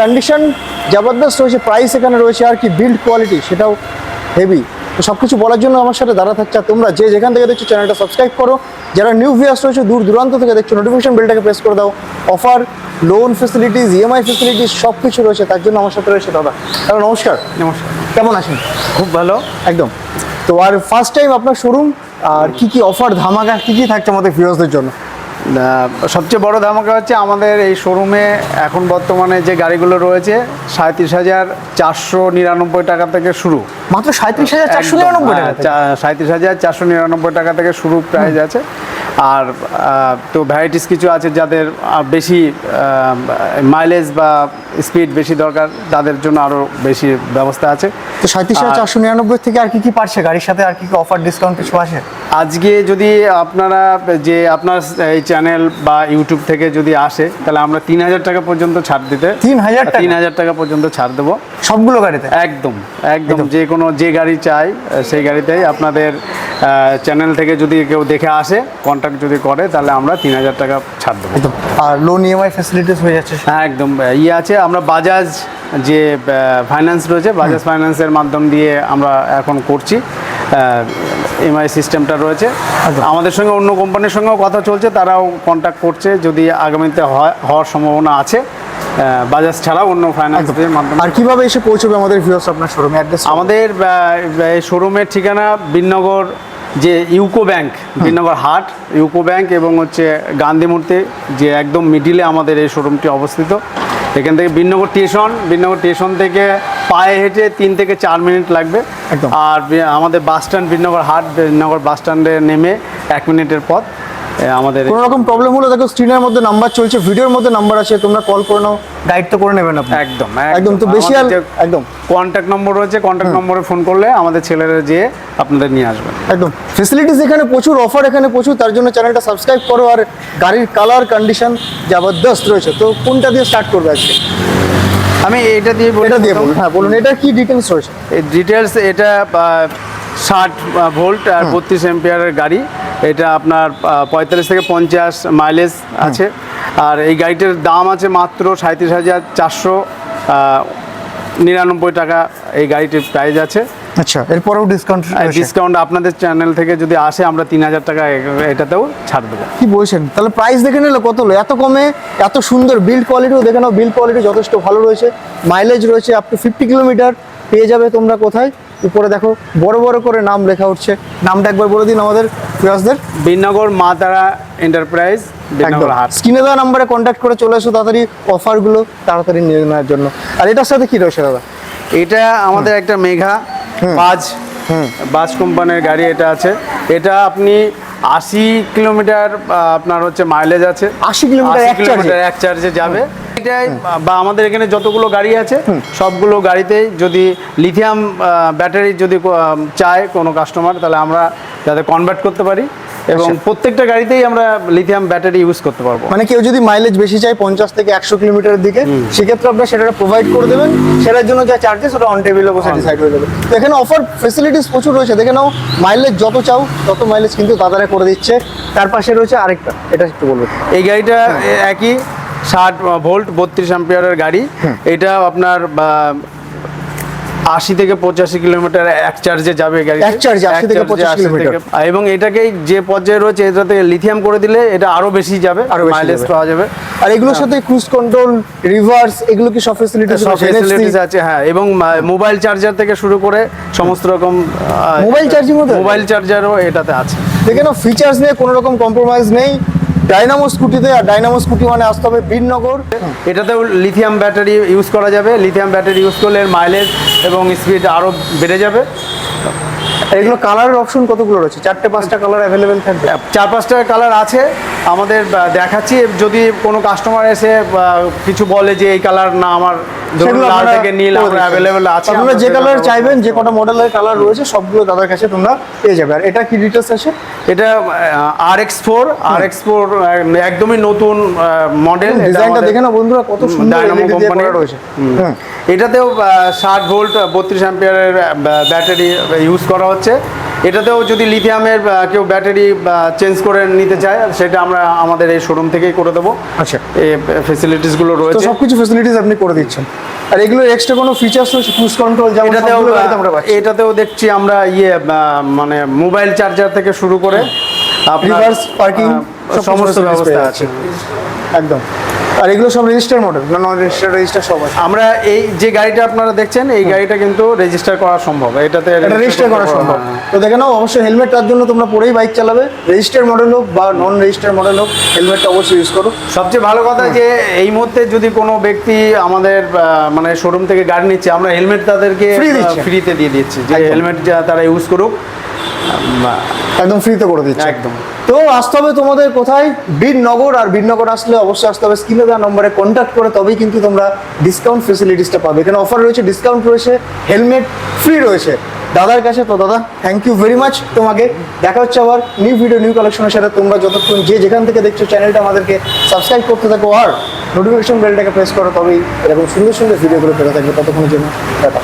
Condition জবরদস্ত রয়েছে price এখানে রয়েছে আর কি বিল্ড কোয়ালিটি সেটাও হেভি তো সব কিছু বলার জন্য আমার সাথে দাঁড়া থাকছে। তোমরা যে যেখান থেকে দেখছ চ্যানেলটা সাবস্ক্রাইব করো। যারা নিউ ভিউয়ার্স রয়েছে দূর দূরান্ত থেকে দেখছ নোটিফিকেশন বেলটাকে প্রেস করে দাও। Offer loan facilities EMI facilities সব কিছু রয়েছে তার জন্য আমার সাথে রয়েছে দাদা। দাদা নমস্কার। নমস্কার। কেমন আছেন? খুব ভালো। একদম। তো আর ফার্স্ট টাইম আপনার শোরুম আর কি কি অফার ধামাকা কি কি থাকছে আমাদের ভিউয়ার্সদের জন্য? সবচেয়ে বড় ধামাকা হচ্ছে আমাদের এই শোরুমে এখন বর্তমানে যে গাড়িগুলো রয়েছে সাঁত্রিশ হাজার চারশো নিরানব্বই টাকা থেকে শুরু। মাত্র সাঁত্রিশ হাজার চারশো নিরানব্বই টাকা সাঁত্রিশ হাজার চারশো নিরানব্বই টাকা থেকে শুরু প্রাইজ আছে। আর তো ভ্যারাইটিস কিছু আছে যাদের বেশি মাইলেজ বা স্পিড বেশি দরকার তাদের জন্য আরও বেশি ব্যবস্থা আছে। তো সাঁত্রিশ হাজার চারশো নিরানব্বই থেকে আর কি কি পারছে গাড়ির সাথে আর কি কি অফার ডিসকাউন্ট কিছু আছে? আজকে যদি আপনারা যে আপনার এই চ্যানেল বা ইউটিউব থেকে যদি আসে তাহলে আমরা তিন হাজার টাকা পর্যন্ত ছাড় দিতে তিন হাজার তিন হাজার টাকা পর্যন্ত ছাড় দেবো। সবগুলো গাড়িতে? একদম একদম যে কোনো যে গাড়ি চাই সেই গাড়িতেই আপনাদের চ্যানেল থেকে যদি কেউ দেখে আসে কন্ট্যাক্ট যদি করে তাহলে আমরা তিন হাজার টাকা ছাড় দেবো। আর লোন ইএমআই ফ্যাসিলিটিস হয়ে যাচ্ছে হ্যাঁ একদম। ইয়ে আছে আমরা বাজাজ যে ফাইন্যান্স রয়েছে বাজাজ ফাইন্যান্সের মাধ্যম দিয়ে আমরা এখন করছি। এমআই সিস্টেমটা রয়েছে। আমাদের সঙ্গে অন্য কোম্পানির সঙ্গেও কথা চলছে তারাও কন্ট্যাক্ট করছে যদি আগামীতে হওয়ার সম্ভাবনা আছে। বাজাজ ছাড়াও অন্য ফাইন্যান্সের মাধ্যমে। আর কীভাবে এসে পৌঁছবে আমাদের ভিউয়ার্স আপনার শোরুমে অ্যাড্রেস আমাদের এই শোরুমের ঠিকানা বিনগর যে ইউকো ব্যাংক বিনগর হাট ইউকো ব্যাংক এবং হচ্ছে গান্ধী মূর্তি যে একদম মিডিলে আমাদের এই শোরুমটি অবস্থিত। এখান থেকে বিনগর স্টেশন বিনগর স্টেশন থেকে পায়ে হেঁটে তিন থেকে চার মিনিট লাগবে। আর আমাদের বাস স্ট্যান্ড বিনগর হাট বিনগর বাস স্ট্যান্ডে নেমে এক মিনিটের পথ। আমাদের কোনো রকম প্রবলেম হলে দেখো স্ক্রিনের মধ্যে নাম্বার চলছে ভিডিওর মধ্যে নাম্বার আছে তোমরা কল করে নাও। গাইড তো করে নেবেন আপনি। একদম একদম। তো বেশি আর একদম। কন্ট্যাক্ট নম্বর রয়েছে কন্ট্যাক্ট নম্বরে ফোন করলে আমাদের ছেলেরা যেয়ে আপনাদের নিয়ে আসবেন একদম। ফেসিলিটিস এখানে প্রচুর অফার এখানে প্রচুর তার জন্য চ্যানেলটা সাবস্ক্রাইব করো আর গাড়ির কালার কন্ডিশন জবরদস্ত রয়েছে। তো কোনটা দিয়ে স্টার্ট করবে আজকে? আমি এটা দিয়ে বলি এটা দিয়ে। বলুন হ্যাঁ বলুন এটা কি ডিটেলস রয়েছে? এই ডিটেলস এটা ষাট ভোল্ট আর বত্রিশ এম্পিয়ারের গাড়ি। এটা আপনার পঁয়তাল্লিশ থেকে পঞ্চাশ মাইলেজ আছে। আর এই গাড়িটার দাম আছে মাত্র সাঁত্রিশ হাজার চারশো নিরানব্বই টাকা এই গাড়িটির প্রাইস আছে। আচ্ছা এরপরেও ডিসকাউন্ট ডিসকাউন্ট আপনাদের চ্যানেল থেকে যদি আসে আমরা তিন হাজার টাকা এটাতেও ছাড় দেবো। কি বলছেন? তাহলে প্রাইস দেখে নিলে কত হলো? এত কমে এত সুন্দর বিল্ড কোয়ালিটিও দেখে নাও বিল্ড কোয়ালিটি যথেষ্ট ভালো রয়েছে। মাইলেজ রয়েছে আপ টু ফিফটি কিলোমিটার পেয়ে যাবে তোমরা কোথায়? উপরে দেখো বড় বড় করে নাম লেখা উঠছে। নামটা একবার বলে দিন আমাদের ভিউয়ার্সদের বিনগর মা তারা এন্টারপ্রাইজ স্ক্রিনে দেওয়া নাম্বারে কন্ট্যাক্ট করে চলে এসো তাড়াতাড়ি অফারগুলো তাড়াতাড়ি নিয়ে নেওয়ার জন্য। আর এটার সাথে কি রয়েছে দাদা? এটা আমাদের একটা মেঘা বাজ বাজ কোম্পানির গাড়ি এটা আছে। এটা আপনি আশি কিলোমিটার আপনার হচ্ছে মাইলেজ আছে। 80 কিলোমিটার এক চার্জে যাবে। বা আমাদের এখানে যতগুলো গাড়ি আছে সবগুলো গাড়িতেই যদি লিথিয়াম ব্যাটারি যদি চায় কোনো কাস্টমার তাহলে আমরা যাতে কনভার্ট করতে পারি এবং আচ্ছা। প্রত্যেকটা গাড়িতেই আমরা লিথিয়াম ব্যাটারি ইউজ করতে পারব। মানে কেউ যদি মাইলেজ বেশি চায় পঞ্চাশ থেকে একশো কিলোমিটারের দিকে সেক্ষেত্রে আপনারা সেটা প্রোভাইড করে দেবেন। সেটার জন্য যা চার্জেস ওটা অন টেবিলে বসে ডিসাইড হয়ে যাবে। তো এখানে অফার ফেসিলিটিস প্রচুর রয়েছে। দেখে নাও মাইলেজ যত চাও তত মাইলেজ কিন্তু দাদারা করে দিচ্ছে। তার পাশে রয়েছে আরেকটা এটা একটু বলবেন। এই গাড়িটা একই ষাট ভোল্ট বত্রিশ অ্যাম্পিয়ারের গাড়ি। এটা আপনার আশি থেকে পঁচাশি কিলোমিটার এক চার্জে যাবে গাড়ি এক charge এ 80 থেকে 85 কিলোমিটার। এবং এটাকেই যে পর্যায়ে রয়েছে এটাতে লিথিয়াম করে দিলে এটা আরও বেশি যাবে আরও মাইলেজ পাওয়া যাবে। আর এগুলোর সাথে ক্রুজ কন্ট্রোল রিভার্স এগুলো কি সব ফেসিলিটিস সব ফেসিলিটিস আছে হ্যাঁ এবং মোবাইল চার্জার থেকে শুরু করে সমস্ত রকম charging ও মোবাইল চার্জারও এটাতে আছে। দেখেন ফিচার্স নিয়ে কোনো রকম কম্প্রোমাইজ নেই। ডাইনামো স্কুটিতে আর ডাইনামো স্কুটি মানে আসতে হবে বীরনগর এটাতেও লিথিয়াম ব্যাটারি ইউজ করা যাবে। লিথিয়াম ব্যাটারি ইউজ করলে এর মাইলেজ এবং স্পিড আরও বেড়ে যাবে। এগুলো কালারের অপশন কতগুলো রয়েছে? চারটে পাঁচটা কালার অ্যাভেলেবেল থাকবে? চার পাঁচটা কালার আছে। আমাদের দেখাচ্ছি। যদি কোনো কাস্টমার এসে কিছু বলে যে এই কালার না আমার লাল থেকে নীল আমরা দিচ্ছেন। আছে আপনারা যে কালার চাইবেন যে কটা মডেলের কালার রয়েছে সবগুলো দাদার কাছে তোমরা পেয়ে যাবে। আর এটা কি আছে? এটা R X four R X four একদমই নতুন মডেল ডিজাইনটা দেখে না বন্ধুরা কত সুন্দর ডায়নামো কোম্পানি রয়েছে। এটাতেও ষাট ভোল্ট বত্রিশ অ্যাম্পিয়ারের ব্যাটারি ইউজ করা হচ্ছে। এটাতেও যদি লিথিয়ামের কেউ ব্যাটারি চেঞ্জ করে নিতে চায় সেটা আমরা আমাদের এই শোরুম থেকেই করে দেবো। আচ্ছা। এই ফেসিলিটিসগুলো রয়েছে। সবকিছু ফেসিলিটিস আপনি করে দিচ্ছেন। আর এগুলো এক্সট্রা কোনো ফিচার্স রয়েছে? ক্রুজ কন্ট্রোল যেমন এটাতেও এটাতেও দেখছি আমরা ইয়ে মানে মোবাইল চার্জার থেকে শুরু করে রিভার্স পার্কিং সমস্ত ব্যবস্থা আছে। একদম। আর এগুলো সব রেজিস্টার মডেল না নন রেজিস্টার রেজিস্টার সব আছে? আমরা এই যে গাড়িটা আপনারা দেখছেন এই গাড়িটা কিন্তু রেজিস্টার করা সম্ভব। এটাতে এটা রেজিস্টার করা সম্ভব। তো দেখে নাও অবশ্যই হেলমেট তার জন্য তোমরা পরেই বাইক চালাবে। রেজিস্টার মডেল হোক বা নন রেজিস্টার মডেল হোক হেলমেটটা অবশ্যই ইউজ করো। সবচেয়ে ভালো কথা যে এই মুহূর্তে যদি কোনো ব্যক্তি আমাদের মানে শোরুম থেকে গাড়ি নিচ্ছে আমরা হেলমেট তাদেরকে। ফ্রিতে দিয়ে দিচ্ছি। যে। হেলমেট তারা ইউজ করুক একদম ফ্রিতে করে দিচ্ছে। একদম। তো আসতে হবে তোমাদের কোথায়? বীরনগর আর বীরনগর আসলে অবশ্যই আসতে হবে স্ক্রিনে দেওয়া নম্বরে কন্ট্যাক্ট করে, তবেই কিন্তু তোমরা ডিসকাউন্ট ফেসিলিটিসটা পাবে। এখানে অফার রয়েছে ডিসকাউন্ট রয়েছে হেলমেট ফ্রি রয়েছে। দাদার কাছে তো, দাদা থ্যাংক ইউ ভেরি মাচ তোমাকে। দেখা হচ্ছে আবার নিউ ভিডিও নিউ কালেকশনের সাথে। তোমরা যতক্ষণ যে যেখান থেকে দেখছ চ্যানেলটা আমাদেরকে সাবস্ক্রাইব করতে থাকো, আর নোটিফিকেশন বেলটাকে প্রেস করো, তবেই এরকম সুন্দর সুন্দর ভিডিওগুলো পেতে থাকবে। ততক্ষণের জন্য, টাটা।